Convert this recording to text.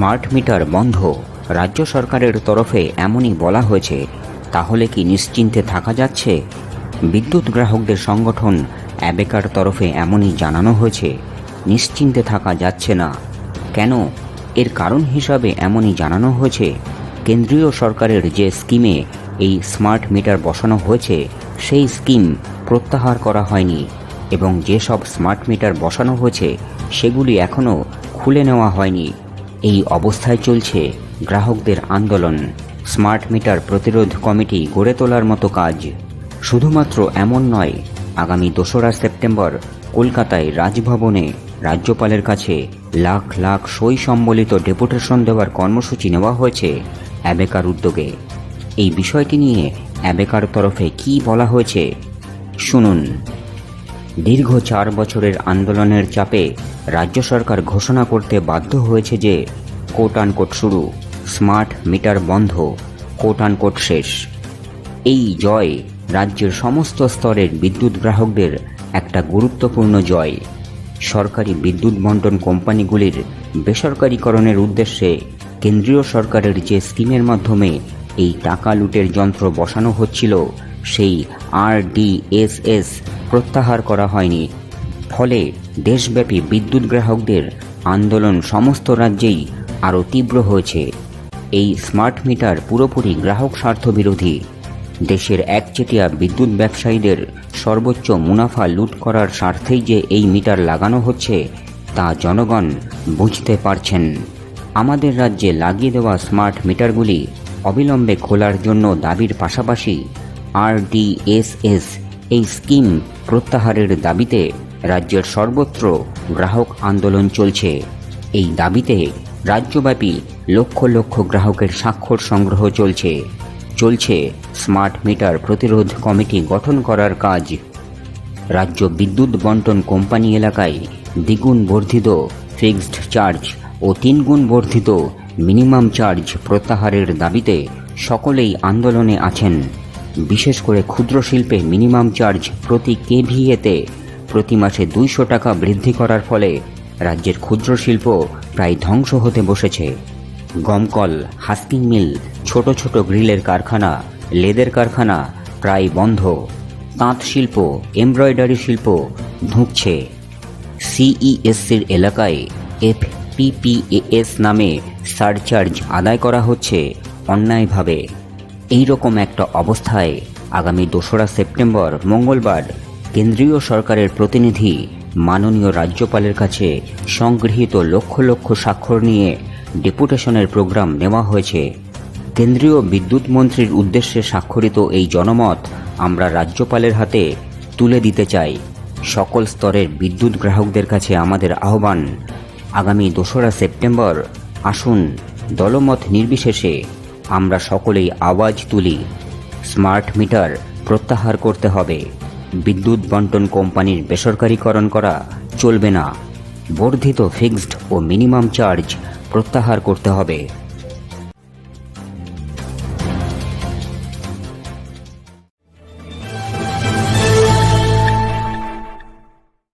Smart meter বন্ধ। রাজ্য সরকারের তরফে এমনই বলা হয়েছে। তাহলে কি নিশ্চিন্তে থাকা যাচ্ছে? বিদ্যুৎ গ্রাহকদের সংগঠন অ্যাবেকার তরফে এমনই জানানো হয়েছে। নিশ্চিন্তে থাকা যাচ্ছে না। কেন? এর কারণ হিসাবে এমনই জানানো হয়েছে। কেন্দ্রীয় সরকারের যে স্কিমে এই স্মার্ট মিটার বসানো হয়েছে, সেই স্কিম প্রত্যাহার করা হয়নি এবং যেসব স্মার্ট মিটার বসানো হয়েছে, সেগুলি এখনও খুলে নেওয়া হয়নি। এই অবস্থায় চলছে গ্রাহকদের আন্দোলন। স্মার্ট মিটার প্রতিরোধ কমিটি গড়ে তোলার মতো কাজ। শুধুমাত্র এমন নয়, আগামী দোসরা সেপ্টেম্বর কলকাতায় রাজভবনে রাজ্যপালের কাছে লাখ লাখ সই সম্বলিত ডেপুটেশন দেওয়ার কর্মসূচি নেওয়া হয়েছে অ্যাবেকার উদ্যোগে। এই বিষয়টি নিয়ে অ্যাবেকার তরফে কি বলা হয়েছে, শুনুন। দীর্ঘ চার বছরের আন্দোলনের চাপে রাজ্য সরকার ঘোষণা করতে বাধ্য হয়েছে যে কোট আনকোট শুরু, স্মার্ট মিটার বন্ধ কোট আনকোট শেষ। এই জয় রাজ্যের সমস্ত স্তরের বিদ্যুৎ গ্রাহকদের একটা গুরুত্বপূর্ণ জয়। সরকারি বিদ্যুৎ বন্টন কোম্পানিগুলির বেসরকারীকরণের উদ্দেশ্যে কেন্দ্রীয় সরকারের যে স্কিমের মাধ্যমে এই টাকা লুটের যন্ত্র বসানো হচ্ছিল সেই আরডিএসএস প্রত্যাহার করা হয়নি। ফলে দেশব্যাপী বিদ্যুৎ গ্রাহকদের আন্দোলন সমস্ত রাজ্যেই আরও তীব্র হয়েছে। এই স্মার্ট মিটার পুরোপুরি গ্রাহক স্বার্থ বিরোধী। দেশের একচেটিয়া বিদ্যুৎ ব্যবসায়ীদের সর্বোচ্চ মুনাফা লুট করার স্বার্থেই যে এই মিটার লাগানো হচ্ছে, তা জনগণ বুঝতে পারছেন। আমাদের রাজ্যে লাগিয়ে দেওয়া স্মার্ট মিটারগুলি অবিলম্বে খোলার জন্য দাবির পাশাপাশি আরডিএসএস এই স্কিম প্রত্যাহারের দাবিতে রাজ্যের সর্বত্র গ্রাহক আন্দোলন চলছে। এই দাবিতে রাজ্যব্যাপী লক্ষ লক্ষ গ্রাহকের স্বাক্ষর সংগ্রহ চলছে। চলছে স্মার্ট মিটার প্রতিরোধ কমিটি গঠন করার কাজ। রাজ্য বিদ্যুৎ বন্টন কোম্পানি এলাকায় দ্বিগুণ বর্ধিত ফিক্সড চার্জ ও তিনগুণ বর্ধিত মিনিমাম চার্জ প্রত্যাহারের দাবিতে সকলেই আন্দোলনে আছেন। বিশেষ করে ক্ষুদ্র শিল্পে মিনিমাম চার্জ প্রতি কেভিএতে প্রতি মাসে দুইশো টাকা বৃদ্ধি করার ফলে রাজ্যের ক্ষুদ্র শিল্প প্রায় ধ্বংস হতে বসেছে। গমকল, হাস্কিং মিল, ছোট ছোট গ্রিলের কারখানা, লেদের কারখানা প্রায় বন্ধ। তাঁত শিল্প, এমব্রয়ডারি শিল্প ধুঁকছে। সিইএসসির এলাকায় এফ পিপিএস নামে সারচার্জ আদায় করা হচ্ছে অন্যায়ভাবে। এই রকম একটা অবস্থায় আগামী দোসরা সেপ্টেম্বর মঙ্গলবার কেন্দ্রীয় সরকারের প্রতিনিধি মাননীয় রাজ্যপালের কাছে সংগৃহীত লক্ষ লক্ষ স্বাক্ষর নিয়ে ডেপুটেশনের প্রোগ্রাম নেওয়া হয়েছে। কেন্দ্রীয় বিদ্যুৎ মন্ত্রীর উদ্দেশ্যে স্বাক্ষরিত এই জনমত আমরা রাজ্যপালের হাতে তুলে দিতে চাই। সকল স্তরের বিদ্যুৎ গ্রাহকদের কাছে আমাদের আহ্বান, আগামী দোসরা সেপ্টেম্বর আসুন দলমত নির্বিশেষে আমরা সকলেই আওয়াজ তুলি। স্মার্ট মিটার প্রত্যাহার করতে হবে। বিদ্যুৎ বন্টন কোম্পানির বেসরকারীকরণ করা চলবে না। বর্ধিত ফিক্সড ও মিনিমাম চার্জ প্রত্যাহার করতে হবে।